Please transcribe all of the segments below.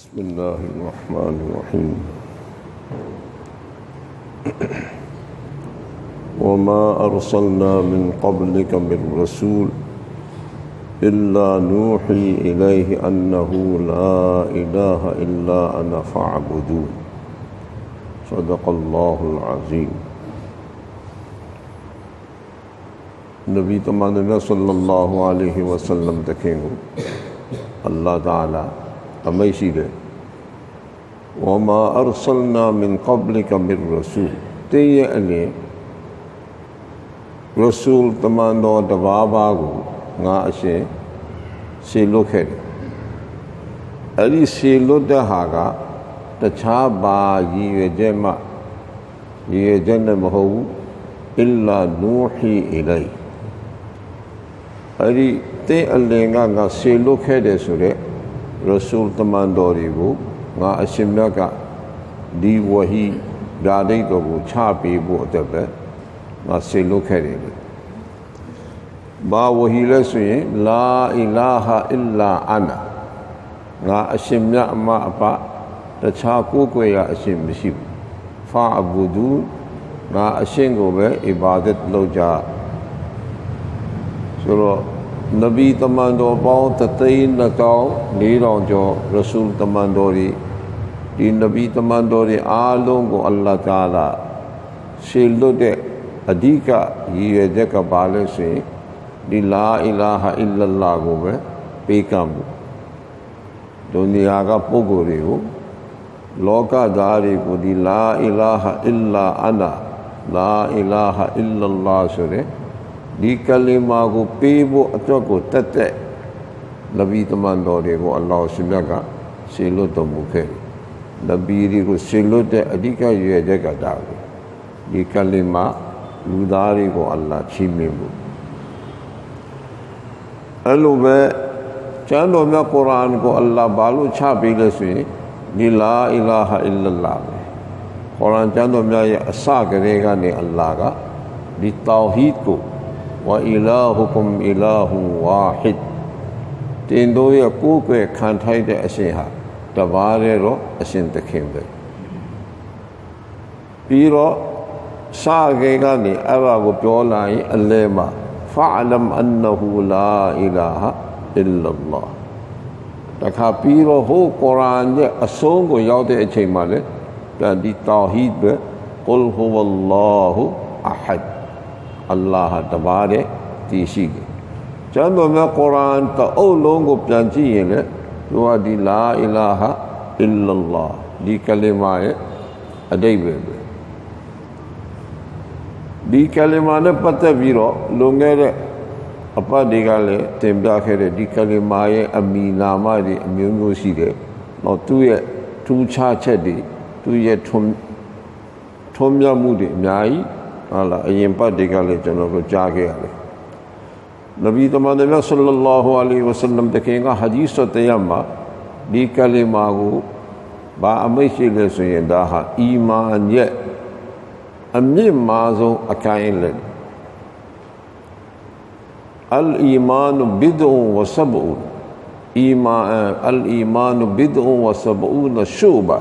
بسم الله الرحمن الرحيم. وما أرسلنا من قبلك من رسول إلا نوحي إليه أنه لا إله إلا أنا فاعبدون. صدق الله العظيم. نبی تمانویٰ صلی اللہ علیہ وسلم دیکھیں اللہ تعالی အမိတ်ရှိတယ်ဝမာအရဆလနာမင်ကဘလကမင်ရဆူတင်းရဲ့အလင်ရဆူလ်တမန်တော်တဘာဘာကိုငါအရှင်ရှေလွတ်ခဲ့တယ်အဲ့ဒီရှေလွတ်တဲ့ဟာကတခြားဘာရည်ရွယ်ချက်မှရည်ရွယ်ချက်နဲ့မဟုတ်ဘူးအလ္လာနူဟီအီလိုင်အဲ့ဒီတင်းအလင်ကငါရှေလွတ်ခဲ့တယ်ဆိုတဲ့ ရဆူလ်တမန်တော်တွေကိုငါအရှင်မြတ်ကဒီဝဟီဓာတိတ်တော်ကိုချပေးဖို့အတွက်ပဲငါဆေလွတ်ခဲ့တယ်လေဘာဝဟီလဲဆိုရင်လာအီလာဟာအလ္လာအနာငါအရှင်မြတ်အမအပတခြားကိုယ်ကိုယ်ရအရှင်မရှိဘူးဖာအဘူဒူငါအရှင်ကိုပဲအီဘာဒတ်လုပ်ကြဆိုတော့ နဗီတမန်တော်ပေါင်းတသိန်းနှကောင်၄000ကျော်ရဆူလ်တမန်တော်တွေဒီနဗီတမန်တော်တွေအားလုံးကိုအလ္လာဟ်ကာလာရှေလွတ်တဲ့ ဒီလာအီလာဟာအီလလာကိုပဲပေးကမ်းမှုဒုနီယာကပုဂ္ဂိုလ်တွေကိုလောကသားတွေကိုဒီလာအီလာဟာအီလာအနာလာအီလာဟာအီလလာဆိုတဲ့ဒီကလီမာကိုပေးဖို့အတွက်ကိုတက်တက်နဗီတမန်တော်တွေကိုအလ္လာဟ်ရှင်မြတ်ကရှေလွတ်တော်မူခဲ့နဗီတွေကိုရှေလွတ်တဲ့အဓိကရွယ်ချက်ကဒါကိုဒီကလီမာလူသားတွေကိုအလ္လာဟ်ချီးမြှင့်ဖို့အဲ့လိုပဲကျမ်းတော်မြတ်ကုရ်အာန်ကိုအလ္လာဟ်ဘာလို့ချပေးလဲဆိုရင်ဒီလာအီလာဟာအီလလာပဲကုရ်အာန်ကျမ်းတော်မြတ်ရဲ့အစကတည်းကနေအလ္လာဟ်ကဒီတောဟီဒ်ကို ဝအီလာဟူကုမ်အီလာဟူဝါဟစ်တင်တို့ရဲ့ကိုယ်ကွယ်ခံထိုက်တဲ့အရှင်ဟာတပါးရဲတော့အရှင်သခင်ပဲပြီးတော့စာကေကနေအဲ့ဒါကိုပြောလာရင်အလဲမှာဖာလမ်အန်နဟူလာအီလာဟအီလလာတခါပြီးတော့ဟိုကုရ်အာန်ရဲ့အဆုံးကိုရောက်တဲ့အချိန်မှာလေဒီတောဟီဒ်ပဲ قل هو الله احد အလ္လာဟ်တပါးတဲ့တည်ရှိတယ်။ကျမ်းတော်မြတ်ကုရ်အာန်တအုပ်လုံးကိုပြန်ကြည့်ရင်လေသူကဒီလာအီလာဟာအီလလာဒီကလီမာရဲ့အတိတ်ပဲပဲဒီကလီမာနဲ့ပတ်သက်ပြီးတော့လွန်ခဲ့တဲ့အပတ်တွေကလည်းတင်ပြခဲ့တဲ့ဒီကလီမာရဲ့အမီနာမတွေအမျိုးမျိုးရှိတယ်။တော့သူ့ရဲ့ထူးခြားချက်တွေသူ့ရဲ့ထုံထုံးမြတ်မှုတွေအများကြီး ဟာလာအရင်ပတ်တွေကလည်းကျွန်တော်တို့ကြားခဲ့ရတယ်နဗီတမန်တော်ဆလ္လာလာဟူအလိုင်ဝဆလမ်တခင်ကဟာဒီစ်တရားမှာဒီကလီမာကိုဘာအမိတ်ရှိလဲဆိုရင်ဒါဟာအီမန်ရဲ့အမြင့်မာဆုံးအကိုင်းလဲအလ်အီမန်ဘီဒူဝဆဘူအီမန်အလ်အီမန်ဘီဒူဝဆဘူနရှူဘာ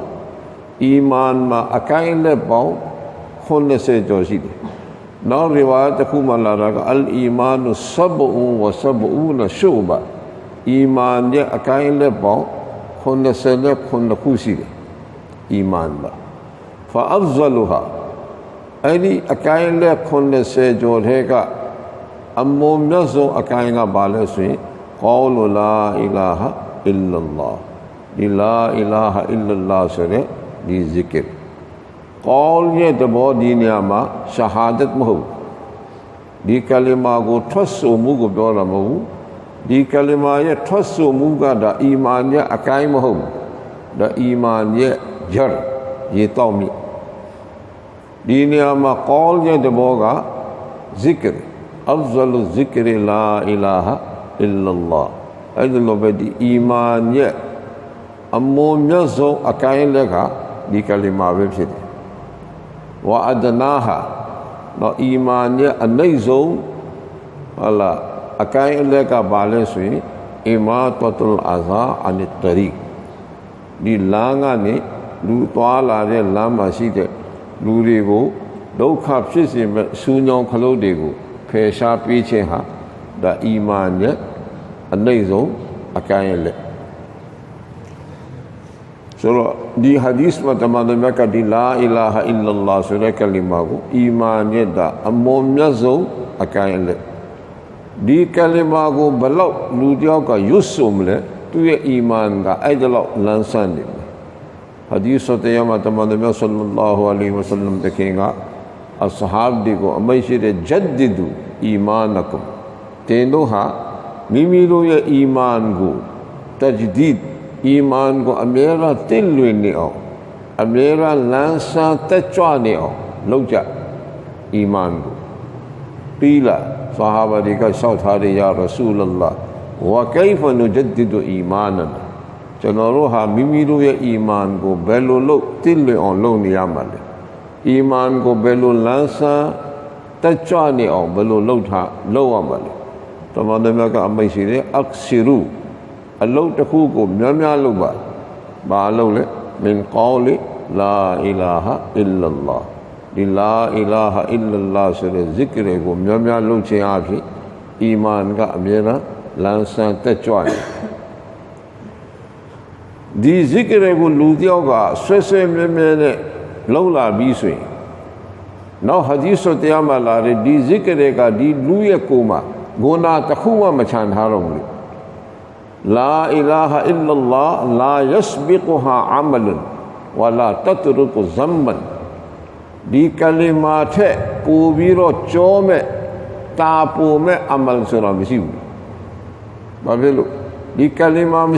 အီမန်မှာအကိုင်းလဲပေါင်း80ကျော်ရှိတယ်။နောက်ရီဝါတစ်ခုမှလာတာကအလ်အီမာနုဆဘူဝဆဘူနရှုဘအီမန်ရဲ့အကိုင်းလက်ပေါင်း80လက်9ခုရှိတယ်။ အီမန်ပါဖာအဖဇလူဟာအဲ့ဒီအကိုင်းလက်80ကျော်ထဲကအမုံမြတ်ဆုံးအကိုင်းကဘာလဲဆိုရင်ကောလူလာအီလာဟာအီလလာဒီလာအီလာဟာအီလလာဆိုတဲ့ဒီဇီ ကရ်ကောလ်ရဲ့တဘောဒီနေရာမှာရှဟာဒတ်မဟုတ်ဒီကလီမာကိုထွက်ဆိုမှုကိုပြောတာမဟုတ်ဘူးဒီကလီမာရဲ့ထွက်ဆိုမှုကဒါအီမန်ရဲ့အကိုင်းမဟုတ်ဒါအီမန်ရဲ့ဂျာရေတောက်မြဒီနေရာမှာကောလ်ရဲ့တဘောကဇစ်ကရအဖဇလ်ဇစ်ကရလာအီလာဟအီလလာအဲ့ဒီလိုပဲဒီအီမန်ရဲ့အမုံမြတ်ဆုံးအကိုင်းလက်ကဒီကလီမာပဲဖြစ်တယ် ဝအဒနာဟာတော့အီမန်ရဲ့အနှိမ့်ဆုံးဟလာအကိုင်းအလက်ကဘာလဲဆိုရင်အီမာတတုလ်အာဇာအန်တရီဒီလမ်းကနေလူသွားလာတဲ့လမ်းမှာရှိတဲ့လူတွေကိုဒုက္ခဖြစ်စေမဲ့ဆူညောင်ခလုတ်တွေကိုဖယ်ရှားပေးခြင်းဟာဒါအီမန်ရဲ့အနှိမ့်ဆုံးအကန့်ရဲ့လက် ဆိုတော့ဒီဟာဒီစ်မှာတမန်တော်မြတ်ကဒီလာအီလာဟာအီလလာဆိုတဲ့ကလီမာကိုအီမန်ရဲ့ဒါအမွန်မြတ်ဆုံးအကန့်ရဲ့လက်ဒီကလီမာကိုဘလောက်လူတယောက်ကရွတ်ဆိုမလဲသူရဲ့အီမန်ကအဲ့ဒါလောက်လန်းဆန်းနေတယ်ဟာဒီစ်တရားမှာတမန်တော်မြတ်ဆလ္လာဟူအလိုင်းဝဆလမ်တခင်ကအဆဟာဘ်ဒီကိုအမိတ်ရှိတဲ့ဂျဒ်ဒီဒူအီမာနကုမ်တင်တို့ဟာမိမိတို့ရဲ့အီမန်ကိုတဂျဒီဒ် အီမန်ကိုအမြဲတမ်းတင့်လွင်နေအောင်အမြဲတမ်းလမ်းဆန်းတက်ကြွနေအောင်လုပ်ကြအီမန်ကိုပြီးလာဆဟာဘာတွေကလျှောက်ထားတယ်ယာရဆူလလာဝကိဖနုဂျဒ်ဒူအီမာနန်ကျွန်တော်တို့ဟာမိမိတို့ရဲ့အီမန်ကိုဘယ်လိုလုပ်တင့်လွင်အောင်လုပ်နေရမှာလဲအီမန်ကိုဘယ်လိုလမ်းဆန်းတက်ကြွနေအောင်ဘယ်လိုလုပ်ထားလုပ်ရမှာလဲတမန်တော်မြတ်ကအမိတ်ရှိတယ်အက်ဆီရူ အလုပ်တစ်ခုကိုများများလုပ်ပါဘာအလုပ်လဲမင်ကောလီလာအီလာဟာအီလလာဒီလာအီလာဟာအီလလာဆိုတဲ့ zikr ကိုများများလုပ်ခြင်းအဖြစ်အီမန်ကအမြဲတမ်းလမ်းဆန်းတက်ကြွနေဒီ zikr ကိုလူတယောက်ကဆွဲဆွဲမြဲမြဲနဲ့လုံလာပြီးဆိုရင်နောက်ဟာဒီစ်တရားမှာလာတဲ့ဒီ zikr ကဒီလူရဲ့ကိုယ်မှာဂုဏတစ်ခုမှမချန်ထားတော့ဘူးလာ အီလာဟာအီလလာလာယစဘီကူဟာအမလန်ဝလာတတရုကုဇမ်မန်ဒီကလီမာထက်ပိုပြီးတော့ကြောမဲ့တာပိုမဲ့အမလ်ဆိုတာမရှိဘူးဘာဖြစ်လို့ဒီကလီမာမ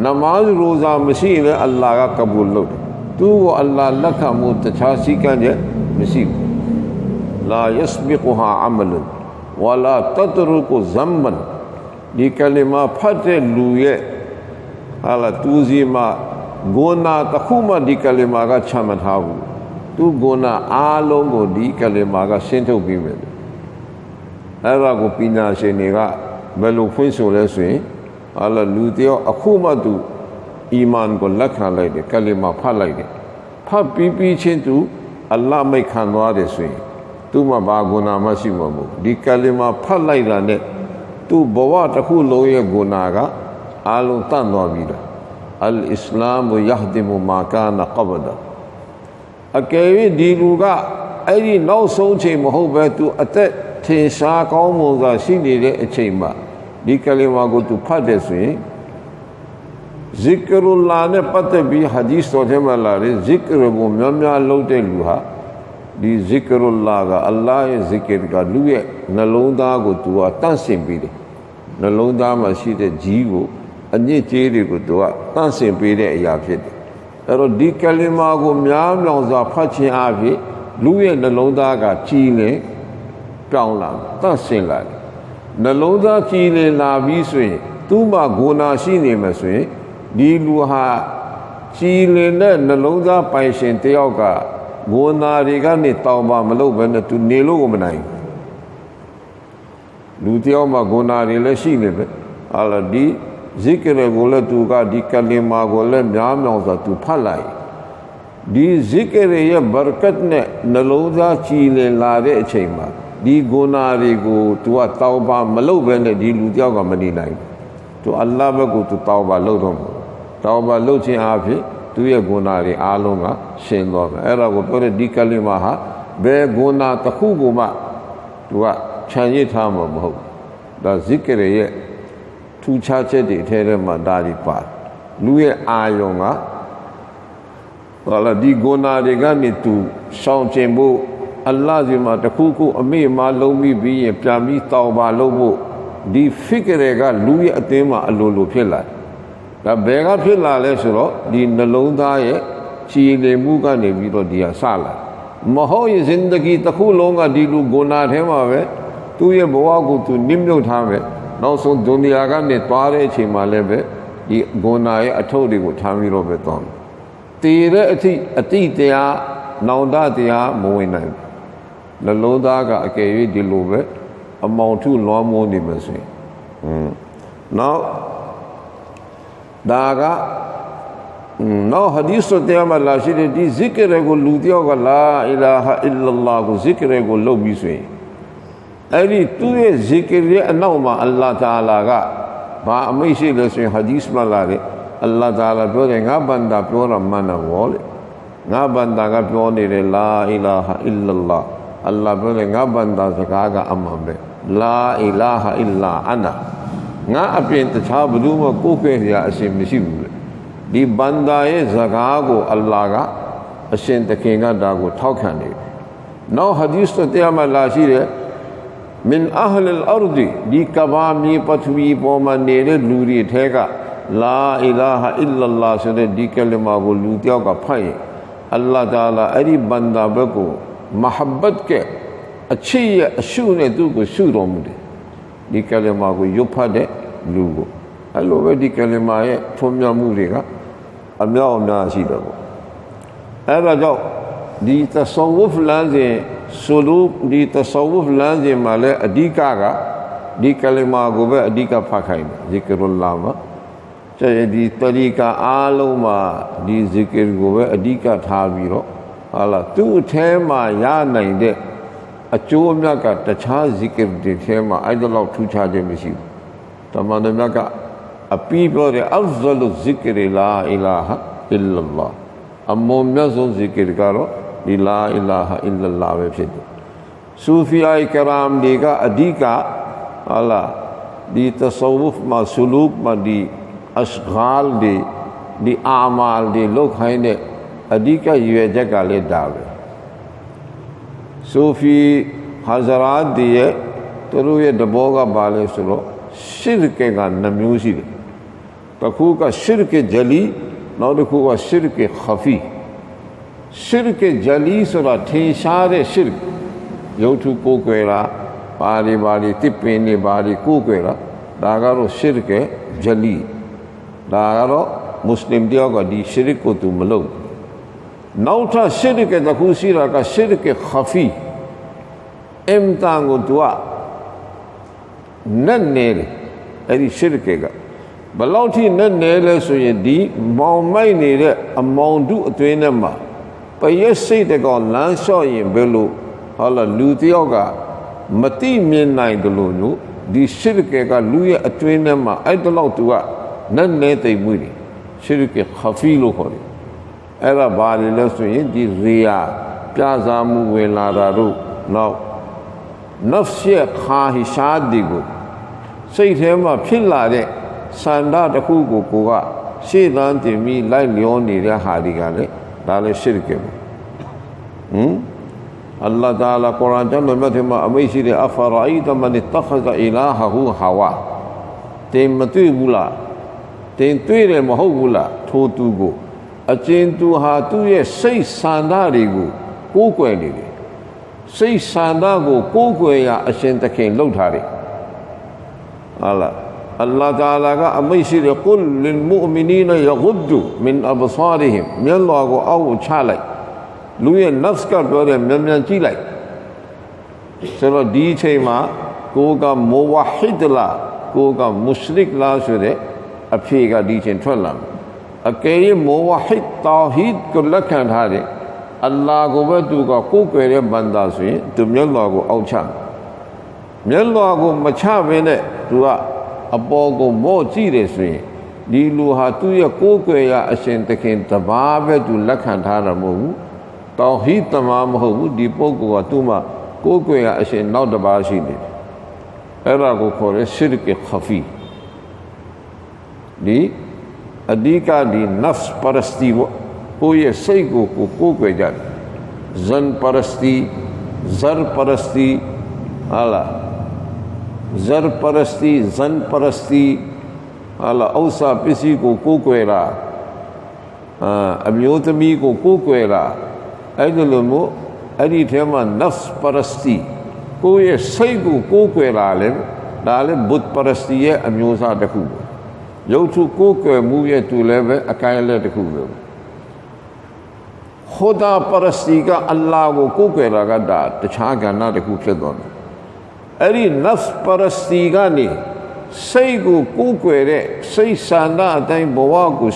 ရှိပဲအီမန်မရှိပဲနဲ့ဘယ်အီဘာဒတ်မှအလ္လာဟ်လက်မမခံပဲနမာဇ်ရိုဇာတို့ဘာတို့ကကလီမာမဖတ်ထားရင်အီမန်မရှိရင်တခုမှကဘူ လ်ဖြစ်မှာမဟုတ်ဒါပေမဲ့ဒီကလီမာကအီမန်ကနမာဇ်ရိုဇာမရှိရင်လည်းအလ္လာဟ်ကကဘူလ်လုပ်တယ်သူ့ကိုအလ္လာဟ်လက်ခံမှုတခြားစည်းကမ်းချက်မရှိဘူးလာယစဘီကူဟာအမလန်ဝလာတတရုကုဇမ်မန်ဒီကလီမာဖတ်တဲ့လူရဲ့ဟာလာသူစီမှာဂုဏတစ်ခုမှဒီကလီမာကချမှတ်ထားဘူးသူဂုဏအားလုံးကိုဒီကလီမာကရှင်းထုတ်ပြီးမယ်အဲ့ဒါကိုပညာရှင်တွေကဘယ်လိုဖွင့်ဆိုလဲဆိုရင်ဟာလာလူတယောက်အခုမှသူအီမန်ကိုလက်ခံလိုက်တယ်ကလီမာဖတ်လိုက်တယ်ဖတ်ပြီးပြီးချင်းသူအလ္လာဟ်မိတ်ခံသွားတယ်ဆိုရင်သူမှဘာဂုဏမရှိမှာမဟုတ်ဒီကလီမာဖတ်လိုက်တာနဲ့သူဘဝတစ်ခုလုံးရဲ့ဂုဏကအားလုံးတန့်သွားပြီလားအလ်အစ္စလာမ်ယဟဒီမူမာကာနကဘဒအကယ်၍ဒီလူကအဲ့ဒီနောက်ဆုံးချိန်မဟုတ်ပဲသူအသက်ထင်ရှားကောင်းမွန်စွာရှိနေတဲ့အချိန်မှာ ဒီကလီမာကိုသူဖတ်တယ်ဆိုရင် zikrullah နဲ့ပတ်သက်ပြီးဟာဒီစ်တော်ထဲမှာလာတဲ့ zikr ကိုများများလုပ်တဲ့လူဟာဒီ zikrullah ကအလ္လာဟ်ရဲ့ zikr ကလူရဲ့နှလုံးသားကိုသူကတန့်စင်ပြီးတယ်နှလုံးသားမှာရှိတဲ့ကြီးကိုအညစ်အကြေးတွေကိုသူကတန့်စင်ပေးတဲ့အရာဖြစ်တယ်အဲ့တော့ဒီကလီမာကိုများမြောင်စွာဖတ်ခြင်းအဖြစ်လူရဲ့နှလုံးသားကကြီးနေပြောင်းလာတန့်စင်လာတယ် နှလုံးသားကြည်လင်လာပြီးဆိုရင်သူ့မှာဂုဏရှိနေမှာဆိုရင်ဒီလူဟာကြည်လင်တဲ့နှလုံးသားပိုင်ရှင်တယောက်ကဂုဏတွေကနေတောင်းပါမလုပ်ဘဲနဲ့သူနေလို့ကိုမနိုင်လူတယောက်မှာဂုဏတွေလည်းရှိနေပဲဟာလာဒီဇိကရကိုလည်းသူကဒီကလီမာကိုလည်းများမြောင်စွာသူဖတ်လိုက်ဒီဇိကရရဲ့ဘာရကတ်နဲ့နှလုံးသားကြည်လင်လာတဲ့အချိန်မှာ ဒီဂုဏတွေကိုသူကတောင်းပါမလုပ်ဘဲနဲ့ဒီလူတယောက်ကမနေနိုင်သူအလ္လာဟ်ဘက်ကိုသူတောင်းပါလုပ်တော့မှာတောင်းပါလုပ်ခြင်းအဖြစ်သူရဲ့ဂုဏတွေအားလုံးကရှင်းသွားမယ်အဲ့ဒါကိုပြောတဲ့ဒီကလီမာဟာဘယ်ဂုဏတစ်ခုကိုမှသူကခြံရစ်ထားမှာမဟုတ်ဒါဇိကရရဲ့ထူးခြားချက်တွေအထဲထဲမှာဒါဒီပါလူရဲ့အာယုံကဟောလာဒီဂုဏတွေကနေသူရှောင်ကျင်ဖို့ အလ္လာဟ်စီမှာတခုခုအမေ့မှာလုံးပြီးပြီးရင်ပြန်ပြီးတောင်းပါလုပ်ဖို့ဒီဖိကရေကလူရဲ့အသင်းမှာအလိုလိုဖြစ်လာတယ်ဒါဘယ်ကဖြစ်လာလဲဆိုတော့ဒီနှလုံးသားရဲ့ခြေလည်မှုကနေပြီးတော့ဒီဟာစလာမဟုတ်ရင်ဇင်ဒဂီတစ်ခုလုံးကဒီလူဂုဏထဲမှာပဲသူ့ရဲ့ဘဝကိုသူနစ်မြုပ်ထားမယ်နောက်ဆုံးဒုနီယာကနေသွားတဲ့အချိန်မှာလည်းပဲဒီဂုဏရဲ့အထုပ်တွေကိုထားပြီးတော့ပဲသွားမယ်တည်တဲ့အထိအတိတရားနောင်တတရားမဝင်နိုင်ဘူး နှလုံးသားကအကယ်၍ဒီလိုပဲအမောင်ထုလွှမ်းမိုးနေမှာဆိုရင်อืมနောက်ဒါကနောက်ဟာဒီစ်တရားမှာလာရှိတဲ့ဒီဇစ်ကရကိုလူတယောက်ကလာအီလာဟာအီလလာကိုဇစ်ကရကိုလုပ်ပြီးဆိုရင်အဲ့ဒီသူ့ရဲ့ဇစ်ကရရဲ့အနောက်မှာအလ္လာဟ်တာလာကဘာအမိတ်ရှိလဲဆိုရင်ဟာဒီစ်မှာလာတယ်အလ္လာဟ်တာလာပြောတယ်ငါဘန္တာပြောတာမှန်တယ်ဗောလေငါဘန္တာကပြောနေတယ်လာအီလာဟာအီလလာ အလ္လာဟ်ပြောတယ်ငါဘန္တာစကားကအမှန်ပဲလာအီလာဟာအီလာအနာငါအပြင်တခြားဘယ်သူမှကိုယ်ကဲ့ရအရှင်မရှိဘူးလေဒီဘန္တာရဲ့စကားကိုအလ္လာဟ်ကအရှင်တခင်ကဒါကိုထောက်ခံနေတယ်နောက်ဟာဒီစ်တရားမှာလာရှိတယ်မင်အဟလ်အလ်ဒီဒီကဘာမီပထဝီပေါ်မှာနေတဲ့လူတွေထဲကလာအီလာဟာအီလလာဆိုတဲ့ဒီကလမာကိုလူတယောက်ကဖတ်ရင်အလ္လာဟ်တာလာအဲ့ဒီဘန္တာဘက်ကို မဟဘတ်ကအချစ်ရဲ့အရှုနဲ့သူ့ကိုရှုတော်မူတယ်ဒီကလမာကိုရွတ်ဖတ်တဲ့လူကိုအဲ့လိုပဲဒီကလမာရဲ့ထွန်းမြတ်မှုတွေကအမြောက်အများရှိတယ်ပေါ့အဲ့ဒါကြောင့်ဒီသဆောဝဖလန်းစဉ်ဆိုလိုဒီသဆောဝဖလန်းစဉ်မှာလည်းအဓိကကဒီကလမာကိုပဲအဓိကဖတ်ခိုင်းတယ်ဇီကရုလာမှာကျဲဒီတရီကာအားလုံးမှာဒီဇီကရကိုပဲအဓိကထားပြီးတော့ ဟာလာသူ့အแทမှာရနိုင်တဲ့အကျိုးအမြတ်ကတခြားဇီကရတွေထဲမှာအဲ့ဒါလောက်ထူးခြားခြင်းမရှိဘူးတမန်တော်မြတ်ကအပီးပြောတယ်အဖဇလုဇီကရလာအီလာဟာအီလလာအမုံမြတ်ဆုံးဇီကရကတော့ဒီလာအီလာဟာအီလလာပဲဖြစ်တယ်ဆူဖီအိုင်ကရမ်ဒီကအဓိကဟာလာဒီတဆဝဖ်မှာဆူလုကမှာဒီအရှဂါလ်ဒီဒီအာမာလ်ဒီလောက်ခိုင်းတဲ့ အဓိကရည်ရွယ်ချက်ကလည်းဒါပဲဆူဖီဟာဇရာဒီရဲ့သူတို့ရဲ့တဘောကပါလဲဆိုတော့ရှစ်ကေကနှမျိုးရှိတယ်တစ်ခုကရှစ်ကေဂျလီနောက်တစ်ခုကရှစ်ကေခဖီရှစ်ကေဂျလီဆိုတာထင်ရှားတဲ့ရှစ်ရုပ်ထုကိုယ်ွယ်လားပါရီပါရီတစ်ပင်နေပါရီကိုယ်ွယ်လားဒါကတော့ရှစ်ကေဂျလီဒါကတော့မွတ်စလင်တယောက်ကဒီရှရစ်ကိုသူမလုပ် နောက်ထပ်ရှရစ်ကတခုရှိတာကရှရစ်ကခဖီအမ်တန်ကိုသူကနတ်နေတယ်အဲ့ဒီရှရစ်ကဘလောက်ထိနတ်နေလဲဆိုရင်ဒီမောင်မိုက်နေတဲ့အမောင်တုအတွင်းထဲမှာပရက်စိတ်တကောင်လမ်းလျှော့ရင်ဘယ်လိုဟာလာလူတယောက်ကမတိမြင်နိုင်တယ်လို့ညဒီရှရစ်ကလူရဲ့အတွင်းထဲမှာအဲ့တလောက်သူကနတ်နေသိမ့်မှုတွေရှရစ်ကခဖီလို့ခေါ်တယ် အဲ့ဒါဘာလဲလဲဆိုရင်ဒီရိယာပြစားမှုဝင်လာတာတို့နောက်နဖ်ရဲ့ခါဟိရှားဒီကိုစိတ်ထဲမှာဖြစ်လာတဲ့စန္ဒတစ်ခုကိုကိုကရှေ့တန်းတင်ပြီးလိုက်လျောနေတဲ့ဟာတွေကလည်းဒါလည်းရှရစ်ကပဲဟမ်အလ္လာဟ်တာလာကုရ်အာန်ကျမ်းတော်မြတ်ထဲမှာအမိရှိတဲ့အဖရာအီတမန်တခဇအီလာဟဟူဟာဝါတင်မတွေ့ဘူးလားတင်တွေ့တယ်မဟုတ်ဘူးလားထိုသူကို အကျဉ်သူဟာသူ့ရဲ့စိတ်ဆန္ဒတွေကိုကိုးကွယ်နေတယ်စိတ်ဆန္ဒကိုကိုးကွယ်ရာအရှင်သခင်လှုပ်ထားတယ်ဟာလားအလ္လာဟ်တာလာကအမိတ်ရှိတယ်ကုလ်လင်မူမီနီနယဂုဒ္ဒူမင်အဘဆာရီဟင်မြတ်လောကိုအောက်ကိုချလိုက်လူရဲ့ nafs ကပြောတယ်မြန်မြန်ကြည့်လိုက်ဆိုတော့ဒီအချိန်မှာကိုကမိုဝဟစ်ဒလာကိုကမုရှရစ်လာဆိုတဲ့အဖြေကဒီချိန်ထွက်လာမယ် အကယ်၍မိုဝဟစ်တာဟီဒ်ကိုလက်ခံထားတယ်အလ္လာဟ်ကိုပဲသူကကိုးကွယ်တဲ့ဘန္တာဆိုရင်သူမြတ်လောကိုအောက်ချမြတ်လောကိုမချဘဲနဲ့သူကအပေါ်ကိုမော့ကြည့်တယ်ဆိုရင်ဒီလူဟာသူ့ရဲ့ကိုးကွယ်ရာအရှင်သခင်တပါးပဲသူလက်ခံထားတာမဟုတ်ဘူးတောဟီတမမဟုတ်ဘူးဒီပုဂ္ဂိုလ်ကသူ့မှာကိုးကွယ်ရာအရှင်နောက်တစ်ပါးရှိနေတယ်အဲ့ဒါကိုခေါ်ရဲရှစ်ကခဖီဒီ အဓိကဒီ nafs ပရစတီကိုယ့်ရဲ့စိတ်ကိုကိုကိုးကွယ်ကြတယ်ဇန်ပရစတီဇာပရစတီဟာလားဇာပရစတီဇန်ပရစ တီဟာလားဥစ္စာပစ္စည်းကိုကိုးကွယ်တာအာအမျိုးသမီးကိုကိုးကွယ်တာအဲ့ဒီလိုမျိုးအဲ့ဒီထဲမှာ nafs ပရစတီကိုယ့်ရဲ့စိတ်ကိုကိုးကွယ်တာလေဒါလည်းဘုဒ္ဓ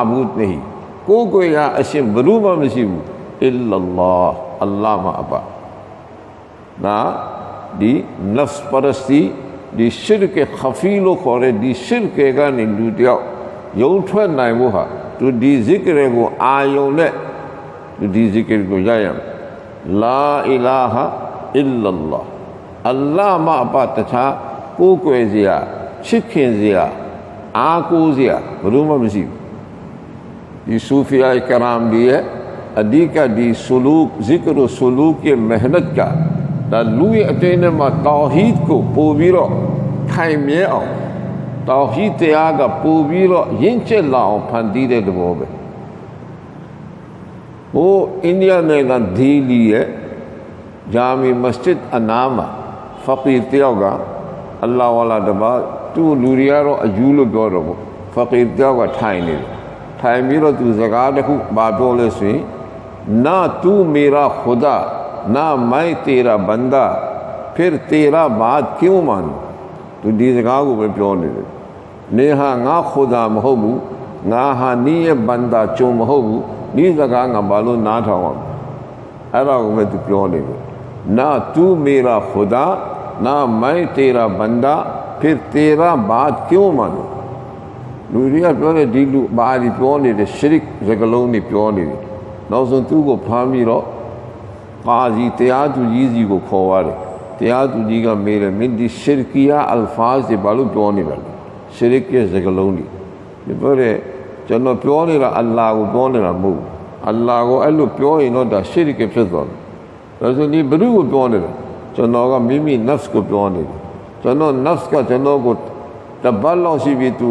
ပရ စတီရဲ့အမျိုးအစားတစ်ခုပဲရုပ်ထုကိုးကွယ်မှုရဲ့သူလည်းပဲအကိုင်းလည်းတစ်ခုပဲဟောဒါပရစတီကအလ္လာဟ်ကိုကိုးကွယ်တာကဒါတခြားကဏ္ဍတစ်ခုဖြစ်သွားတယ်အဲ့ဒီ nafs ပရစတီကနေစိတ်ကိုကိုးကွယ်တဲ့စိတ်ဆန္ဒအတိုင်းဘဝကိုဆောက်လန်းတဲ့အဲ့ဒီကနေလူကယုံကံပြီးထွက်နိုင်ဖို့ဟာဒီဇီကရပဲရှိတယ်ဒီဇီကရကဘာလဲလာအီလာဟာကိုယ်မာဘူးနေကိုယ်ကိုယ်ကအရှင်ဘယ်သူမှမရှိဘူးအလ္လာလာအလ္လာဟ်မှာအပါနာဒီ nafs ပရစတီဒီ shirk ခဖီလို့ခေါ်တဲ့ဒီ shirk ကနေလူတယောက်ယုံထွက်နိုင်ဖို့ဟာသူဒီဇိကရကိုအာယုံနဲ့ဒီဇိကရကိုရရမယ်လာအီလာဟာအလ္လာလာအလ္လာဟ်မအပတခြားကိုးကွယ်စရာချစ်ခင်စရာအားကိုးစရာဘယ်လိုမှမရှိဘူး ဒီဆူဖီယာကရမ်ဒီရဲ့အဓိကဒီဆူလူဇိကရဆူလူရဲ့မဟနတ်ကဒါလူရဲ့အတင်းနဲ့မှာတောဟီဒ်ကိုပို့ပြီးတော့ခိုင်မြဲအောင်တောဟီဒ်တရားကပို့ပြီးတော့ရင့်ကျက်လာအောင်ဖန်တီးတဲ့သဘောပဲဟိုအိန္ဒိယနိုင်ငံဒီလီရဲ့ဂျာမီမစဂျစ်အနာမှာဖကီတယောက်ကအလ္လာဟ်ဝလာတပါသူ့လူတွေကတော့အယူလို့ပြောတော့ပေါ့ဖကီတယောက်ကထိုင်နေတယ် تعمیر تو زگالہ بابول سے نہ تو میرا خدا، نہ میں تیرا بندہ، پھر تیرا بات کیوں مانوں؟ تو دیزگاگو میں پیو لے نیہا نا خدا محبو نا ہا نی بندہ چو نی زگا نا بالو نا ٹھاوا اراغو میں تو پیو لے نہ تو میرا خدا، نہ میں تیرا بندہ، پھر تیرا بات کیوں مانوں؟ လူတွေကပြောတဲ့ဒီလူဘာဒီပြောနေတဲ့ရှရစ်စကလုံးတွေပြောနေတယ်နောက်ဆုံးသူ့ကိုဖမ်းပြီးတော့ကာဇီတရားသူကြီးစီကိုခေါ်ရတယ်တရားသူကြီးကမေးတယ်မင်းဒီရှရကီယာအလ်ဖာဇ်တွေဘာလို့ပြောနေတာလဲရှရစ်ရဲ့စကားလုံးတွေဒီပြောတဲ့ကျွန်တော်ပြောနေတာအလ္လာဟ်ကိုပြောနေတာမဟုတ်ဘူးအလ္လာဟ်ကိုအဲ့လိုပြောရင်တော့ဒါရှရစ်ကဖြစ်သွားတယ်ဒါဆိုဒီဘ누구ကိုပြောနေတာကျွန်တော်ကမိမိ nafs ကိုပြောနေတယ်ကျွန်တော် nafs ကကျွန်တော်ကိုတပတ်လောက်ရှိပြီသူ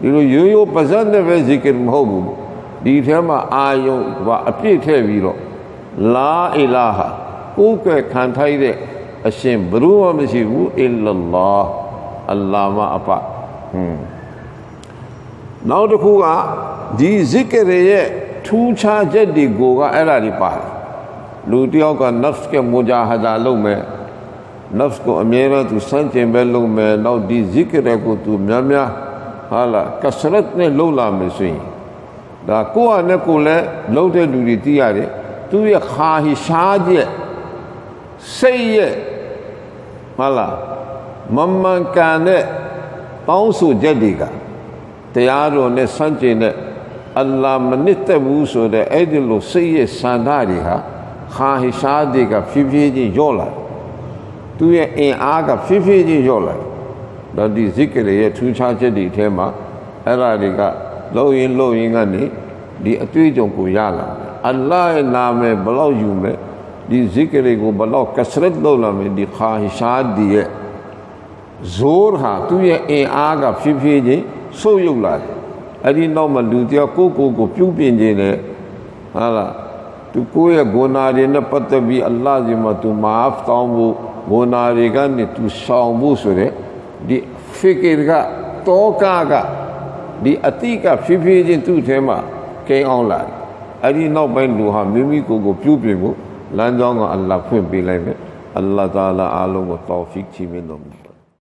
ဒီလိုရိုးရိုးပါဇတ်နဲ့ပဲဇီကရမဟုတ်ဘူးဒီထဲမှာအာယုံကအပြည့်ထည့်ပြီးတော့လာအီလာဟာကိုယ်ကွယ်ခံထိုက်တဲ့အရှင်ဘယ်သူမှမရှိဘူးအလ္လာလာအလ္လာမအပဟွန်းနောက်တစ်ခုကဒီဇိကရရဲ့ထူးခြားချက်တွေကိုကအဲ့ဒါတွေပါတယ်လူတယောက်က nafs ကမူဂျာဟဒါလုပ်မယ် nafs ကိုအမြဲတမ်းသူစမ်းကျင်ပဲလုပ်မယ်နောက်ဒီဇိကရကိုသူများများ ဟာလာကစရတ်နဲ့လုပ်လာမယ်ဆိုရင်ဒါကိုယ့်အနဲ့ကိုယ်လည်းလုပ်တဲ့လူတွေသိရတယ်သူရဲ့ခါဟီရှားချက်စိတ်ရဲ့ဟာလာမမှန်ကန်တဲ့တောင်းဆိုချက်တွေကတရားတော်နဲ့စမ်းကျင်တဲ့အလ္လာဟ်မနစ်သက်ဘူးဆိုတဲ့အဲ့ဒီလိုစိတ်ရဲ့စန္ဒတွေဟာခါဟီရှားတွေကဖြည်းဖြည်းချင်းညော့လာတယ်သူရဲ့အင်အားကဖြည်းဖြည်းချင်းလျော့လာတယ်။ ဒါဒီဇိကရရဲ့ထူးခြားချက်တွေအထဲမှာအဲ့ဒါတွေကလုံရင်လုံရင်ကနေဒီအတွေ့အကြုံကိုရလာတယ်။အလ္လာဟ်ရဲ့နာမည်ဘလောက်ယူမယ်ဒီဇိကရကိုဘလောက်ကစရတ်လုပ်လာမယ်ဒီခါဟီရှာဒီရဲ့ဇိုးဟာသူရဲ့အင်အားကဖြည်းဖြည်းချင်းဆုပ်ယုပ်လာတယ်။အဲ့ဒီနောက်မှာလူတယောက်ကိုကိုကိုပြုပြင်ခြင်းနဲ့ဟာလားသူကိုယ့်ရဲ့ဂုဏတွေနဲ့ပတ်သက်ပြီးအလ္လာဟ်ကြီးမှာသူမာဖ်တောင်းဖို့ဂုဏတွေကနေသူဆောင်ဖို့ဆိုတဲ့ ဒီဖီကီကတောကကဒီအတိကဖြည်းဖြည်းချင်းသူ့ထဲမှာကဲအောင်လာတယ်အဲ့ဒီနောက်ပိုင်းလူဟာမိမိကိုယ်ကိုပြုပြင်ဖို့လမ်းကြောင်းကအလ္လာဟ်ဖွင့်ပေးလိုက်တယ်အလ္လာဟ်တာလာအားလုံးကိုတောဖီကချီးမြှင့်တော်မူ